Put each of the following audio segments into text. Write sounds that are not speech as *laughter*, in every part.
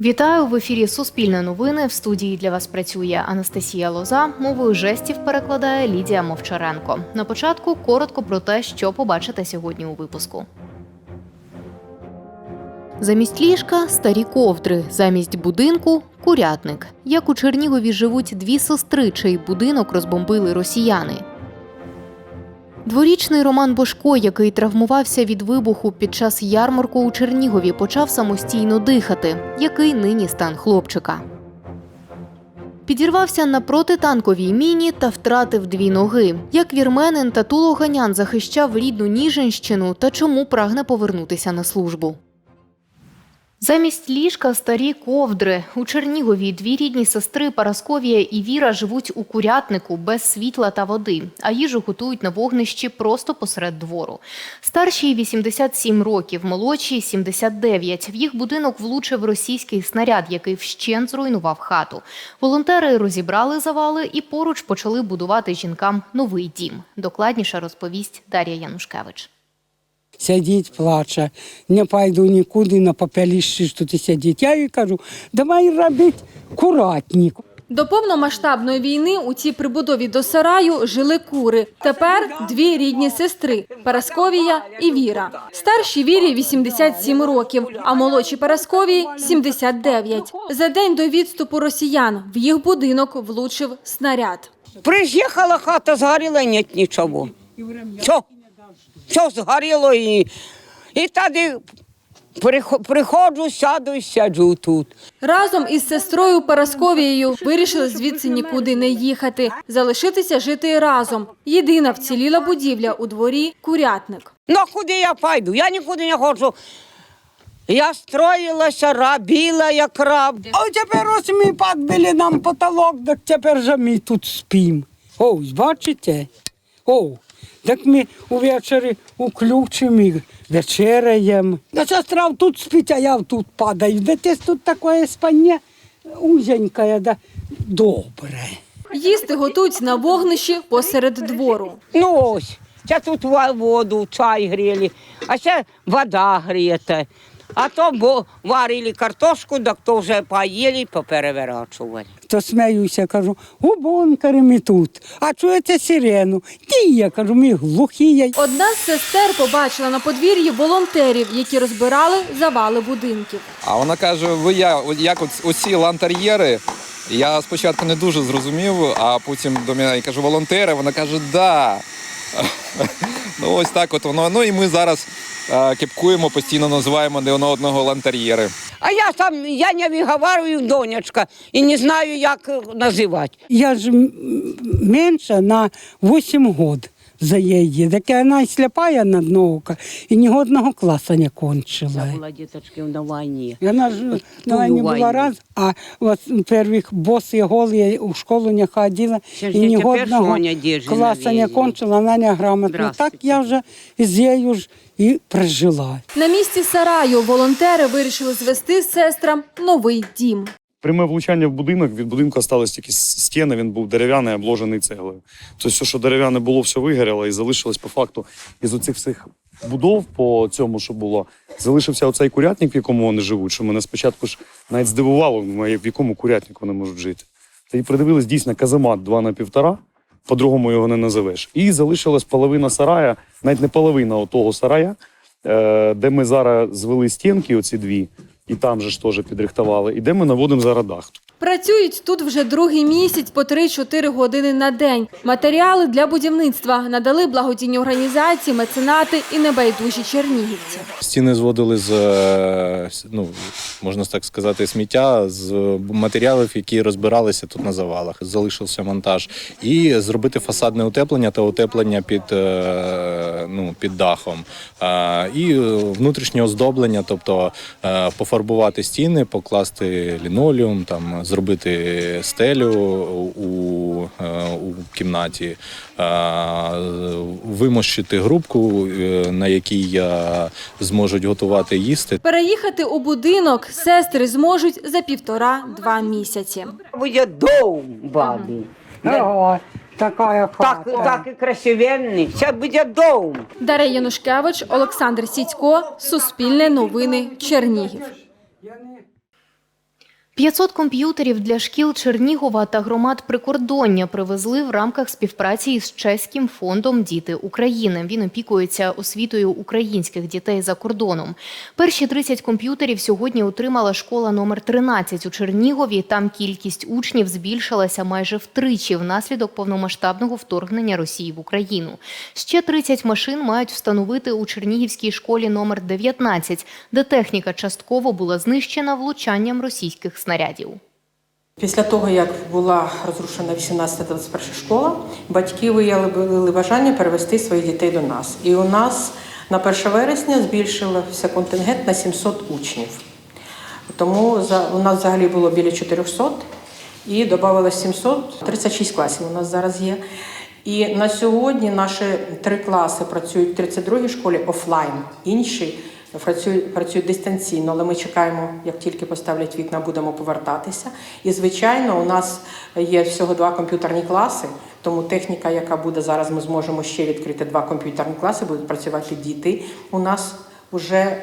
Вітаю в ефірі Суспільне новини. В студії для вас працює Анастасія Лоза. Мовою жестів перекладає Лідія Мовчаренко. На початку коротко про те, що побачите сьогодні у випуску. Замість ліжка старі ковдри, замість будинку курятник. Як у Чернігові живуть дві сестри, чий будинок розбомбили росіяни. Дворічний Роман Бошко, який травмувався від вибуху під час ярмарку у Чернігові, почав самостійно дихати. Який нині стан хлопчика? Підірвався на протитанковій міні та втратив дві ноги. Як вірменин Татуло Ганян захищав рідну Ніжинщину та чому прагне повернутися на службу? Замість ліжка старі ковдри. У Чернігові дві рідні сестри Парасковія і Віра живуть у курятнику без світла та води, а їжу готують на вогнищі просто посеред двору. Старшій 87 років, молодшій 79. В їх будинок влучив російський снаряд, який вщент зруйнував хату. Волонтери розібрали завали і поруч почали будувати жінкам новий дім. Докладніше розповість Дар'я Янушкевич. Сидить, плаче, не пойду нікуди на попелищі тут сидіть. Я їй кажу, давай робити куратник. До повномасштабної війни у цій прибудові до сараю жили кури. Тепер дві рідні сестри Парасковія і Віра. Старшій Вірі 87 років, а молодшій Парасковії 79. За день до відступу росіян в їх будинок влучив снаряд. Приїхала хата, згоріла, нет нічого. Все, все згоріло і, і тоді приходжу, сяду і сяджу тут. Разом із сестрою Парасковією вирішили звідси нікуди не їхати, залишитися жити разом. Єдина вціліла будівля у дворі курятник. Ну куди я пойду? Я нікуди не ходжу. Я строїлася, робила як раб. А тепер ось ми підбили нам потолок, так тепер же ми тут спимо. Ось, бачите? О, так ми увечері уключимо і вечеряємо. Да сестра тут спить, а я тут падаю. Да ти тут таке спання узеньке, да добре. Їсти готують на вогнищі посеред двору. Ну ось, це тут воду, чай гріли, а ще вода грієта. А то бо варили картошку, так то вже поїли, попереворачували. То сміюся, кажу, у бункері ми тут. А чуєте сирену? Ні, я кажу, ми глухі. Одна з сестер побачила на подвір'ї волонтерів, які розбирали завали будинків. А вона каже: ви я, як от оці лантер'єри. Я спочатку не дуже зрозумів, а потім до мене я кажу, волонтери. Вона каже, да. *laughs* ну ось так от воно. Ну і ми зараз кепкуємо, постійно називаємо не одного лантар'єри. А я сам я не виговорюю донечка і не знаю, як е, називати. Я ж менша менше на 8 год за її. Так вона сліпая на одного ока і ні одного класу не кончила. була діточки на війні. Вона ж на війні була раз, а от первих боси голі у школу не ходила Це ж і ні одного класу не кончила, вона не грамотна. Так я вже з нею ж і прожила. На місці сараю волонтери вирішили звести сестрам новий дім. Пряме влучання в будинок, від будинку залишились тільки стіни, він був дерев'яний, обложений цеглою. Тобто, все, що дерев'яне було, все вигоріло і залишилось по факту із оцих всіх будов по цьому, що було, залишився оцей курятник, в якому вони живуть, що мене спочатку ж навіть здивувало, в якому курятнику вони можуть жити. Та й придивились дійсно каземат 2 на півтора, по-другому його не назовеш. І залишилась половина сарая, навіть не половина того сарая, е, де ми зараз звели стінки, оці дві, і там же ж теж підрихтували, і де ми наводимо зараз дах. Працюють тут вже другий місяць по 3-4 години на день. Матеріали для будівництва надали благодійні організації, меценати і небайдужі чернігівці. Стіни зводили з е, ну можна так сказати, сміття з матеріалів, які розбиралися тут на завалах. Залишився монтаж, і зробити фасадне утеплення та утеплення під, е, ну, під дахом, Е, і внутрішнє оздоблення, тобто е, пофарбувати стіни, покласти лінолеум, там зробити стелю у, е, у кімнаті, е, вимощити грубку, е, на якій е, зможуть готувати їсти. Переїхати у будинок сестри зможуть за півтора-два місяці. Буде дом бабі. Така Так, так і красивенний. Це буде дом. Дар'я Янушкевич, Олександр Сідько, Суспільне новини, Чернігів. 미안해. 500 комп'ютерів для шкіл Чернігова та громад прикордоння привезли в рамках співпраці із чеським фондом Діти України. Він опікується освітою українських дітей за кордоном. Перші 30 комп'ютерів сьогодні отримала школа номер 13 у Чернігові. Там кількість учнів збільшилася майже втричі внаслідок повномасштабного вторгнення Росії в Україну. Ще 30 машин мають встановити у Чернігівській школі номер 19, де техніка частково була знищена влучанням російських. Після того, як була розрушена 18-21 школа, батьки виявили бажання перевести своїх дітей до нас. І у нас на 1 вересня збільшився контингент на 700 учнів. Тому у нас взагалі було біля 400 і додавалося 700, 36 класів у нас зараз є. І на сьогодні наші три класи працюють в 32-й школі офлайн, інші працюють, працюють дистанційно, але ми чекаємо, як тільки поставлять вікна, будемо повертатися. І звичайно, у нас є всього два комп'ютерні класи, тому техніка, яка буде зараз, ми зможемо ще відкрити два комп'ютерні класи, будуть працювати діти. У нас вже е,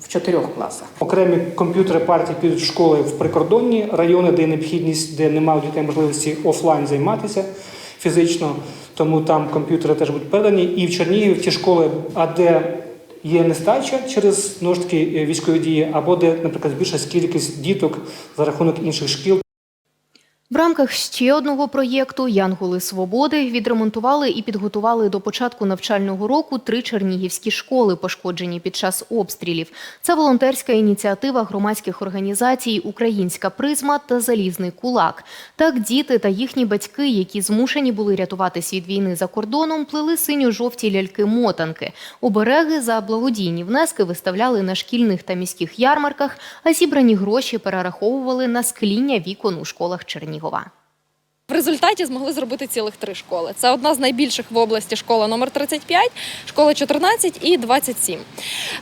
в чотирьох класах. Окремі комп'ютери партії підуть в школи в прикордонні райони, де необхідність, де немає у дітей можливості офлайн займатися фізично, тому там комп'ютери теж будуть передані. І в Чернігові в ті школи, а де є нестача через ну, ж таки е, військові дії, або де, наприклад, більша кількість діток за рахунок інших шкіл. В рамках ще одного проєкту Янголи Свободи відремонтували і підготували до початку навчального року три чернігівські школи, пошкоджені під час обстрілів. Це волонтерська ініціатива громадських організацій Українська призма та Залізний кулак. Так, діти та їхні батьки, які змушені були рятуватись від війни за кордоном, плели синьо-жовті ляльки-мотанки. Обереги за благодійні внески виставляли на шкільних та міських ярмарках, а зібрані гроші перераховували на скління вікон у школах Чернігова. В результаті змогли зробити цілих три школи. Це одна з найбільших в області школа номер 35, школа 14 і 27.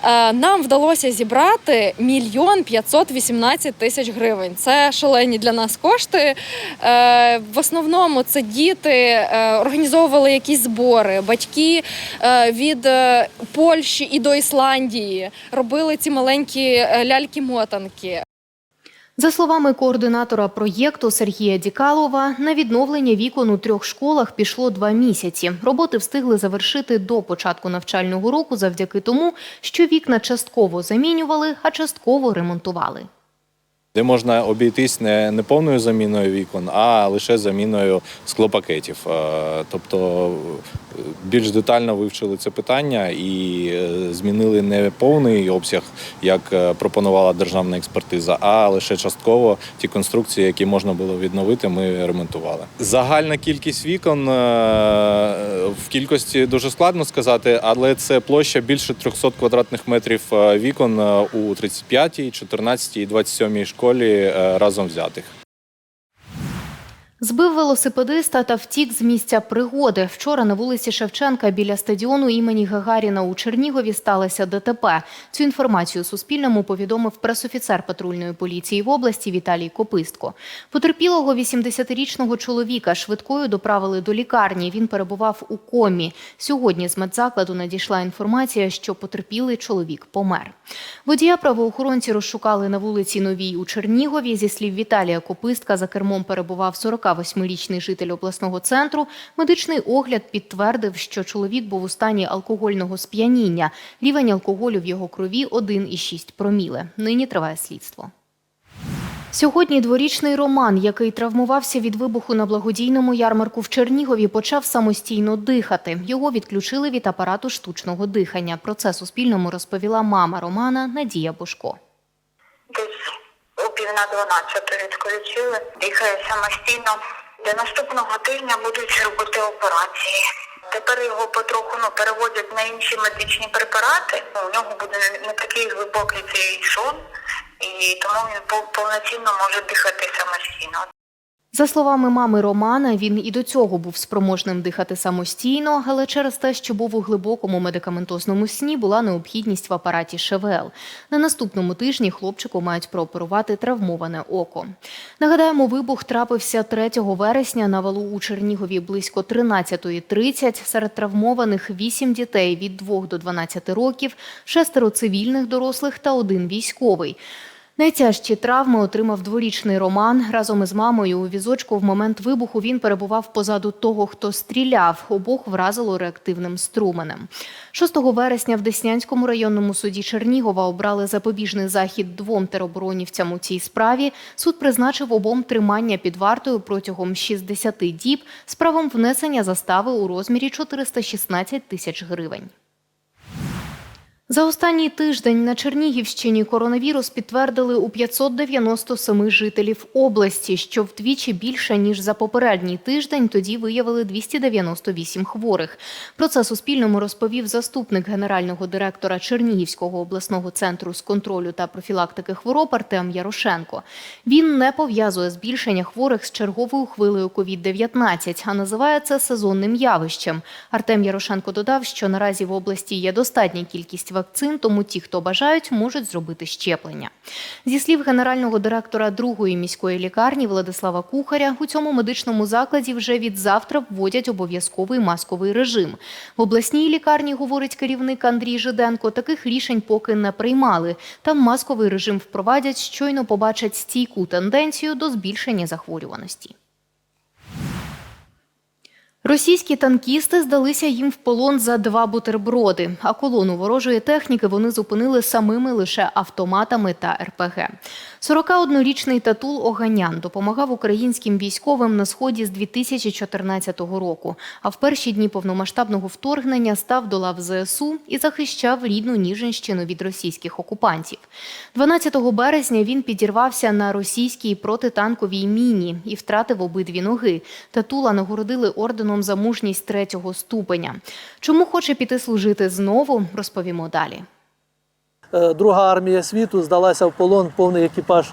Е, Нам вдалося зібрати мільйон 518 тисяч гривень. Це шалені для нас кошти. Е, В основному це діти е, організовували якісь збори, батьки від Польщі і до Ісландії робили ці маленькі ляльки-мотанки. За словами координатора проєкту Сергія Дікалова, на відновлення вікон у трьох школах пішло два місяці. Роботи встигли завершити до початку навчального року завдяки тому, що вікна частково замінювали, а частково ремонтували. де можна обійтись не, не повною заміною вікон, а лише заміною склопакетів. Е, Тобто більш детально вивчили це питання і е, змінили не повний обсяг, як е, пропонувала державна експертиза, а лише частково ті конструкції, які можна було відновити, ми ремонтували. Загальна кількість вікон е, в кількості дуже складно сказати, але це площа більше 300 квадратних метрів вікон у 35-й, 14-й і 27-й школі разом взятих. Збив велосипедиста та втік з місця пригоди. Вчора на вулиці Шевченка біля стадіону імені Гагаріна у Чернігові сталося ДТП. Цю інформацію Суспільному повідомив пресофіцер патрульної поліції в області Віталій Копистко. Потерпілого 80-річного чоловіка швидкою доправили до лікарні. Він перебував у комі. Сьогодні з медзакладу надійшла інформація, що потерпілий чоловік помер. Водія правоохоронці розшукали на вулиці Новій у Чернігові. Зі слів Віталія Копистка, за кермом перебував 48-річний житель обласного центру. Медичний огляд підтвердив, що чоловік був у стані алкогольного сп'яніння. Рівень алкоголю в його крові 1,6 проміле. Нині триває слідство. Сьогодні дворічний Роман, який травмувався від вибуху на благодійному ярмарку в Чернігові, почав самостійно дихати. Його відключили від апарату штучного дихання. Про це Суспільному розповіла мама Романа Надія Бошко. Пів на дванадцяту відключили, дихає самостійно. До наступного тижня будуть робити операції. Тепер його потроху ну, переводять на інші медичні препарати. У нього буде не такий глибокий цей сон, і тому він повноцінно може дихати самостійно. За словами мами Романа, він і до цього був спроможним дихати самостійно, але через те, що був у глибокому медикаментозному сні, була необхідність в апараті ШВЛ. На наступному тижні хлопчику мають прооперувати травмоване око. Нагадаємо, вибух трапився 3 вересня на валу у Чернігові близько 13.30. Серед травмованих 8 дітей від 2 до 12 років, шестеро цивільних дорослих та один військовий. Найтяжчі травми отримав дворічний Роман. Разом із мамою у візочку в момент вибуху він перебував позаду того, хто стріляв. Обох вразило реактивним струменем. 6 вересня в Деснянському районному суді Чернігова обрали запобіжний захід двом тероборонівцям у цій справі. Суд призначив обом тримання під вартою протягом 60 діб з правом внесення застави у розмірі 416 тисяч гривень. За останній тиждень на Чернігівщині коронавірус підтвердили у 597 жителів області, що вдвічі більше ніж за попередній тиждень. Тоді виявили 298 хворих. Про це Суспільному розповів заступник генерального директора Чернігівського обласного центру з контролю та профілактики хвороб Артем Ярошенко. Він не пов'язує збільшення хворих з черговою хвилею COVID-19, а називає це сезонним явищем. Артем Ярошенко додав, що наразі в області є достатня кількість вакцин, тому ті, хто бажають, можуть зробити щеплення. Зі слів генерального директора другої міської лікарні Владислава Кухаря, у цьому медичному закладі вже від завтра вводять обов'язковий масковий режим. В обласній лікарні, говорить керівник Андрій Жиденко, таких рішень поки не приймали. Там масковий режим впровадять, щойно побачать стійку тенденцію до збільшення захворюваності. Російські танкісти здалися їм в полон за два бутерброди, а колону ворожої техніки вони зупинили самими лише автоматами та РПГ. 41-річний Татул Оганян допомагав українським військовим на сході з 2014 року. А в перші дні повномасштабного вторгнення став до лав ЗСУ і захищав рідну Ніжинщину від російських окупантів. 12 березня він підірвався на російській протитанковій міні і втратив обидві ноги. Татула нагородили орденом за мужність третього ступеня. Чому хоче піти служити знову, розповімо далі. Е, Друга армія світу здалася в полон, повний екіпаж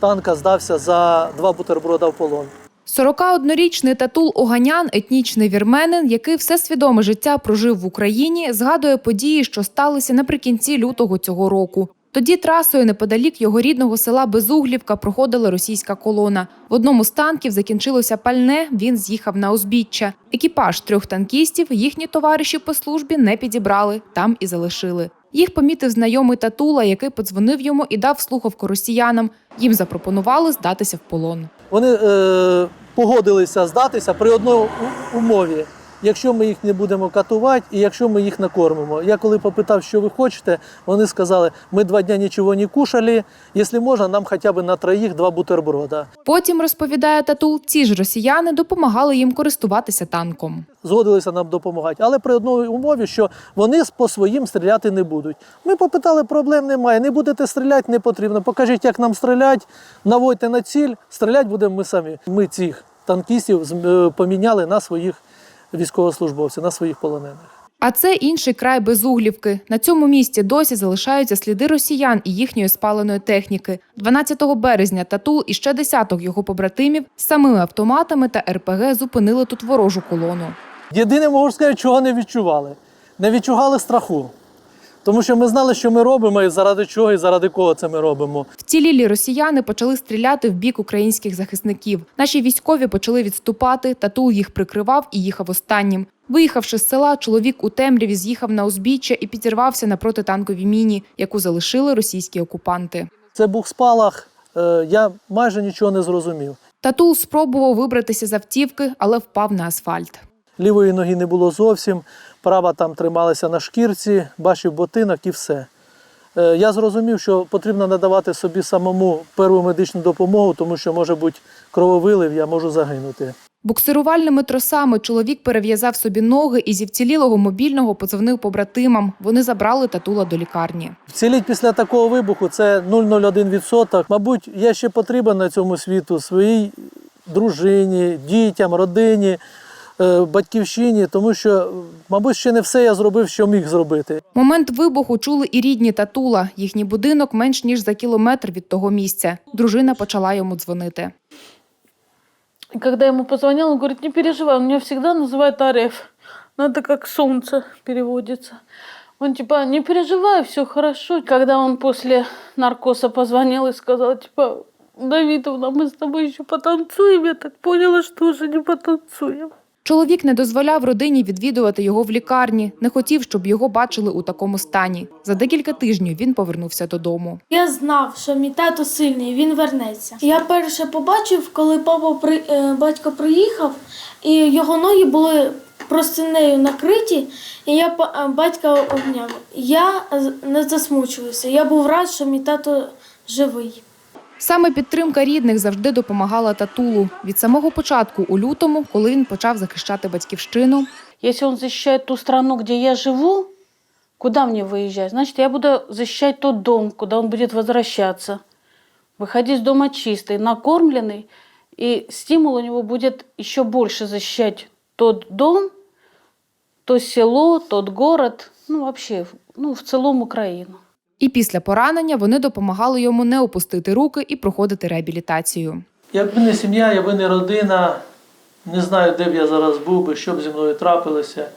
танка здався за два бутерброда в полон. 41-річний Татул Оганян, етнічний вірменин, який все свідоме життя прожив в Україні, згадує події, що сталися наприкінці лютого цього року. Тоді трасою неподалік його рідного села Безуглівка проходила російська колона. В одному з танків закінчилося пальне. Він з'їхав на узбіччя. Екіпаж трьох танкістів їхні товариші по службі не підібрали, там і залишили. Їх помітив знайомий Татула, який подзвонив йому і дав слухавку росіянам. Їм запропонували здатися в полон. Вони е, погодилися здатися при одній умові. Якщо ми їх не будемо катувати і якщо ми їх накормимо. Я коли попитав, що ви хочете, вони сказали, ми два дні нічого не кушали, якщо можна, нам хоча б на троїх два бутерброда. Потім розповідає Татул, ці ж росіяни допомагали їм користуватися танком. Згодилися нам допомагати, але при одній умові, що вони по своїм стріляти не будуть. Ми попитали, проблем немає. Не будете стріляти, не потрібно. Покажіть, як нам стріляти, наводьте на ціль, стріляти будемо ми самі. Ми цих танкістів е, поміняли на своїх військовослужбовців, на своїх полонених. А це інший край Безуглівки. На цьому місці досі залишаються сліди росіян і їхньої спаленої техніки. 12 березня Татул і ще десяток його побратимів з самими автоматами та РПГ зупинили тут ворожу колону. Єдине, можу сказати, чого не відчували. Не відчували страху. Тому що ми знали, що ми робимо, і заради чого, і заради кого це ми робимо. Вцілілі росіяни почали стріляти в бік українських захисників. Наші військові почали відступати. Татул їх прикривав і їхав останнім. Виїхавши з села, чоловік у темряві з'їхав на узбіччя і підірвався на протитанковій міні, яку залишили російські окупанти. Це був спалах, е, я майже нічого не зрозумів. Татул спробував вибратися з автівки, але впав на асфальт. Лівої ноги не було зовсім, права там трималася на шкірці, бачив ботинок і все. Е, Я зрозумів, що потрібно надавати собі самому перву медичну допомогу, тому що може бути крововилив, я можу загинути. Буксирувальними тросами чоловік перев'язав собі ноги і зі вцілілого мобільного подзвонив побратимам. Вони забрали татула до лікарні. Вціліть після такого вибуху це 0,01%. Мабуть, я ще потрібен на цьому світу своїй дружині, дітям, родині, батьківщині, тому що, мабуть, ще не все я зробив, що міг зробити. Момент вибуху чули і рідні татула. Їхній будинок менш ніж за кілометр від того місця. Дружина почала йому дзвонити. И когда я ему позвонила, он говорит, не переживай, он меня всегда называет Ареф. Ну, это как солнце переводится. Он типа, не переживай, все хорошо. Когда он после наркоза позвонил и сказал, типа, Давидовна, мы с тобой еще потанцуем, я так поняла, что уже не потанцуем. Чоловік не дозволяв родині відвідувати його в лікарні, не хотів, щоб його бачили у такому стані. За декілька тижнів він повернувся додому. Я знав, що мій тато сильний, він вернеться. Я перше побачив, коли папа при е, батько приїхав, і його ноги були простинею накриті, і я е, батька обняв. Я не засмучувався. Я був рад, що мій тато живий. Саме підтримка рідних завжди допомагала татулу. Від самого початку у лютому, коли він почав захищати батьківщину, Если он защищает ту страну, где я живу, куда мне выезжать? Значит, я буду защищать тот дом, куда он будет возвращаться. Выходить с дома чистый, накормленный, и стимул у него будет еще больше защищать тот дом, то село, тот город, ну вообще, ну в целом Украину. і після поранення вони допомагали йому не опустити руки і проходити реабілітацію. Якби не сім'я, якби не родина, не знаю, де б я зараз був би, що б зі мною трапилося,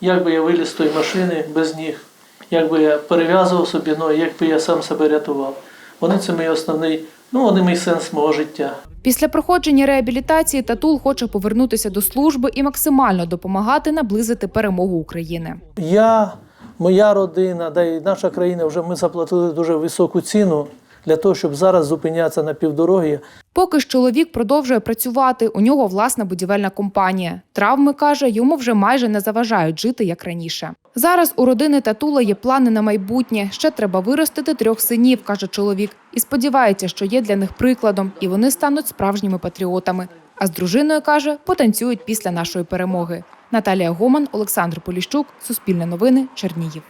як би я виліз з тої машини без ніг, як би я перев'язував собі ноги, як би я сам себе рятував. Вони це мій основний, ну вони мій сенс мого життя. Після проходження реабілітації Татул хоче повернутися до служби і максимально допомагати наблизити перемогу України. Я, моя родина, да і наша країна вже ми заплатили дуже високу ціну для того, щоб зараз зупинятися на півдорогі. Поки ж чоловік продовжує працювати, у нього власна будівельна компанія. Травми каже, йому вже майже не заважають жити як раніше. Зараз у родини Татула є плани на майбутнє. Ще треба виростити трьох синів, каже чоловік, і сподівається, що є для них прикладом, і вони стануть справжніми патріотами. А з дружиною каже, потанцюють після нашої перемоги. Наталія Гоман, Олександр Поліщук, Суспільне новини, Чернігів.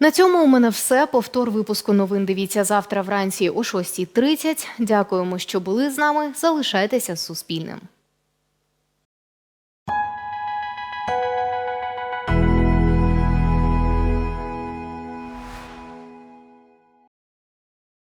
На цьому у мене все. Повтор випуску новин дивіться завтра вранці о 6.30. Дякуємо, що були з нами. Залишайтеся з Суспільним.